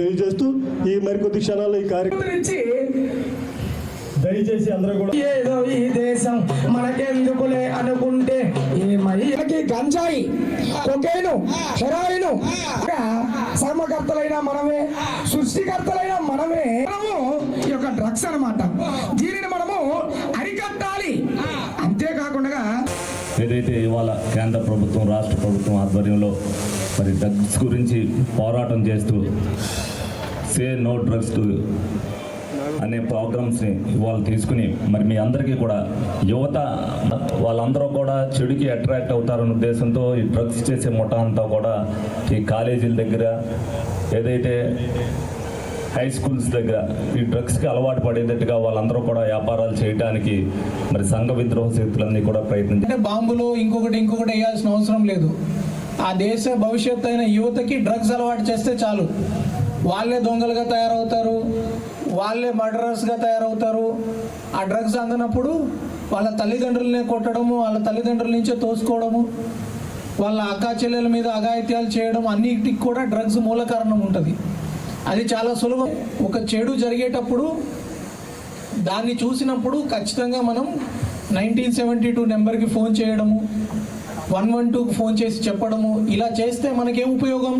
తెలియజేస్తూ ఈ మరికొద్ది క్షణాల్లో ఈ కార్యక్రమం గురించి దయచేసి అందరూ కూడా ఏదో ఈ దేశం మనకెందుకులే అనుకుంటే ఏమయ్యకి గంజాయి కొకేను హెరాయిను సర్మకర్తలైన మనమే సృష్టికర్తలైన మనమే. మనము ఈ యొక్క డ్రగ్స్ అన్నమాట. దీనిని మనము అరికట్టాలి. అంతేకాకుండా ఏదైతే ఇవాళ కేంద్ర ప్రభుత్వం రాష్ట్ర ప్రభుత్వం ఆధ్వర్యంలో మరి డ్రగ్స్ గురించి పోరాటం చేస్తూ సే నో డ్రగ్స్ టు అనే ప్రోగ్రామ్స్ని ఇవాళ తీసుకుని మరి మీ అందరికీ కూడా యువత వాళ్ళందరూ కూడా చెడుకి అట్రాక్ట్ అవుతారన్న ఉద్దేశంతో ఈ డ్రగ్స్ చేసే ముఠా అంతా కూడా ఈ కాలేజీల దగ్గర ఏదైతే హై స్కూల్స్ దగ్గర ఈ డ్రగ్స్కి అలవాటు పడేటట్టుగా వాళ్ళందరూ కూడా వ్యాపారాలు చేయడానికి మరి సంఘ విద్రోహ శక్తులన్నీ కూడా ప్రయత్నించారు బాంబులు ఇంకొకటి ఇంకొకటి వేయాల్సిన అవసరం లేదు. ఆ దేశ భవిష్యత్తు అయిన యువతకి డ్రగ్స్ అలవాటు చేస్తే చాలు. వాళ్ళే దొంగలుగా తయారవుతారు వాళ్ళే మర్డరర్స్గా తయారవుతారు. ఆ డ్రగ్స్ అందినప్పుడు వాళ్ళ తల్లిదండ్రులనే కొట్టడము వాళ్ళ తల్లిదండ్రుల నుంచే తోసుకోవడము వాళ్ళ అక్కా చెల్లెల మీద అఘాయిత్యాలు చేయడం అన్నిటికి కూడా డ్రగ్స్ మూల కారణం ఉంటుంది. అది చాలా సులభం. ఒక చెడు జరిగేటప్పుడు దాన్ని చూసినప్పుడు ఖచ్చితంగా మనం నైన్టీన్ సెవెంటీ టూ నెంబర్కి ఫోన్ చేయడము వన్ వన్ టూకి ఫోన్ చేసి చెప్పడము ఇలా చేస్తే మనకేం ఉపయోగం?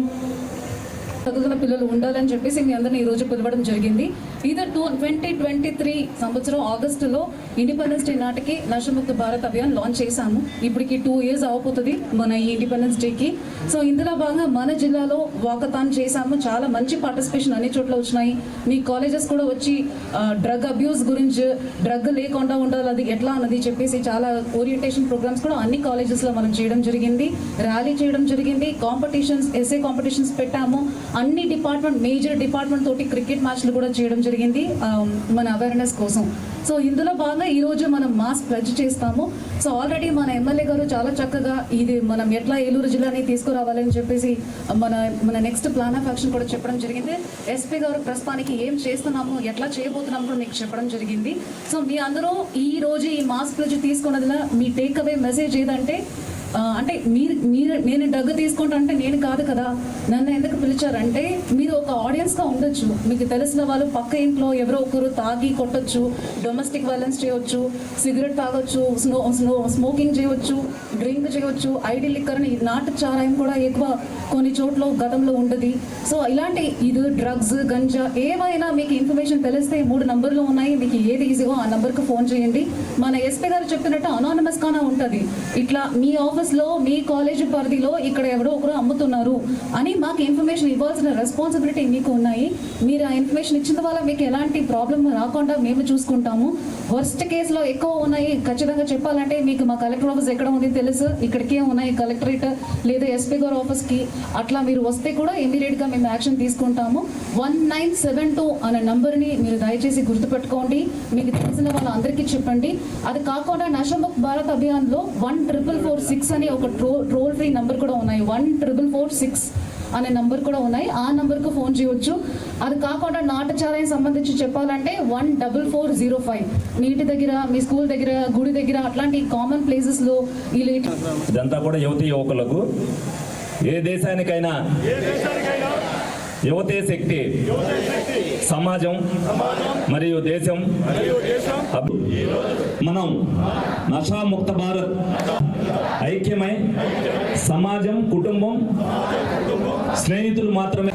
చదువుతున్న పిల్లలు ఉండాలని చెప్పేసి మీ అందరిని ఈ రోజు పిలవడం జరిగింది. ఇది టూ ట్వంటీ ట్వంటీ త్రీ సంవత్సరం ఆగస్టులో ఇండిపెండెన్స్ డే నాటికి నషముక్త భారత్ అభియాన్ లాంచ్ చేశాము. ఇప్పటికి టూ ఇయర్స్ అవబోతుంది మన ఈ ఇండిపెండెన్స్ డేకి సో ఇందులో భాగంగా మన జిల్లాలో వాకథాన్ చేశాము. చాలా మంచి పార్టిసిపేషన్ అన్ని చోట్ల వచ్చినాయి. మీ కాలేజెస్ కూడా వచ్చి డ్రగ్ అబ్యూస్ గురించి డ్రగ్ లేకుండా ఉండాలి అది ఎట్లా అన్నది చెప్పేసి చాలా ఓరియంటేషన్ ప్రోగ్రామ్స్ కూడా అన్ని కాలేజెస్లో మనం చేయడం జరిగింది. ర్యాలీ చేయడం జరిగింది. కాంపిటీషన్స్ ఎస్ఏ కాంపిటీషన్స్ పెట్టాము. అన్ని డిపార్ట్మెంట్ మేజర్ డిపార్ట్మెంట్ తోటి క్రికెట్ మ్యాచ్లు కూడా చేయడం జరిగింది మన అవేర్నెస్ కోసం. సో ఇందులో భాగంగా ఈరోజు మనం మాస్ ప్లజ్ చేస్తాము. సో ఆల్రెడీ మన ఎమ్మెల్యే గారు చాలా చక్కగా ఇది మనం ఎట్లా ఏలూరు జిల్లాని తీసుకురావాలని చెప్పేసి మన మన నెక్స్ట్ ప్లాన్ ఆఫ్ యాక్షన్ కూడా చెప్పడం జరిగింది. ఎస్పీ గారు ప్రస్తుతానికి ఏం చేస్తున్నాము ఎట్లా చేయబోతున్నాము కూడా మీకు చెప్పడం జరిగింది. సో మీ అందరూ ఈ రోజు ఈ మాస్ ప్లజ్ తీసుకున్నదిలా మీ టేక్ అవే మెసేజ్ ఏదంటే అంటే మీరు మీరు నేను డగ్గు తీసుకుంటా అంటే నేను కాదు కదా. నన్ను ఎందుకు పిలిచారంటే మీరు ఒక ఆడియన్స్గా ఉండొచ్చు. మీకు తెలిసిన వాళ్ళు పక్క ఇంట్లో ఎవరో ఒకరు తాగి కొట్టొచ్చు డొమెస్టిక్ వైలెన్స్ చేయొచ్చు సిగరెట్ తాగొచ్చు స్నో స్నో స్మోకింగ్ చేయొచ్చు డ్రింక్ చేయొచ్చు ఐడి లిక్కర్ అని నాటు చారాయం కూడా ఎక్కువ కొన్ని చోట్ల గతంలో ఉండదు. సో ఇలాంటి ఇది డ్రగ్స్ గంజా ఏవైనా మీకు ఇన్ఫర్మేషన్ తెలిస్తే మూడు నంబర్లు ఉన్నాయి. మీకు ఏది ఈజీగా ఆ నంబర్కి ఫోన్ చేయండి. మన ఎస్పీ గారు చెప్పినట్టు అనానమస్ గానే ఉంటుంది. ఇట్లా మీ ఆఫీస్లో మీ కాలేజ్ పరిధిలో ఇక్కడ ఎవరో ఒకరు అమ్ముతున్నారు అని మాకు ఇన్ఫర్మేషన్ ఇవ్వాల్సిన రెస్పాన్సిబిలిటీ మీకు ఉన్నాయి. మీరు ఆ ఇన్ఫర్మేషన్ ఇచ్చిన వల్ల మీకు ఎలాంటి ప్రాబ్లం రాకుండా మేము చూసుకుంటాము. వర్స్ట్ కేసులో ఎక్కువ ఉన్నాయి. ఖచ్చితంగా చెప్పాలంటే మీకు మా కలెక్టర్ ఆఫీస్ ఎక్కడ ఉంది తెలుసు. ఇక్కడికే ఉన్నాయి కలెక్టరేట్ లేదా ఎస్పీ గారు ఆఫీస్కి. అట్లా మీరు వస్తే కూడా ఇమీడియట్గా మేము యాక్షన్ తీసుకుంటాము. వన్ నైన్ సెవెన్ టూ అనే నంబర్ని మీరు దయచేసి గుర్తుపెట్టుకోండి. మీకు తెలిసిన వాళ్ళందరికీ చెప్పండి. అది కాకుండా నషముక్ భారత్ అభియాన్లో వన్ ట్రిపుల్ ఫోర్ సిక్స్ అని ఒక ట్రో ట్రోల్ ఫ్రీ నంబర్ కూడా ఉన్నాయి. వన్ ట్రిపుల్ ఫోర్ సిక్స్ అనే నంబర్ కూడా ఉన్నాయి. ఆ నంబర్కు ఫోన్ చేయొచ్చు. అది కాకుండా నాటచారాయం సంబంధించి చెప్పాలంటే one double four zero five ఇంటి దగ్గర మీ స్కూల్ దగ్గర గుడి దగ్గర అట్లాంటి కామన్ ప్లేసెస్లో వీళ్ళు ఇదంతా కూడా యువతి యువకులకు ఏ దేశానికైనా యువతే శక్తి. సమాజం మరియు దేశం మనం నషాముక్త భారత్. ఐక్యమై సమాజం కుటుంబం స్నేహితులు మాత్రమే.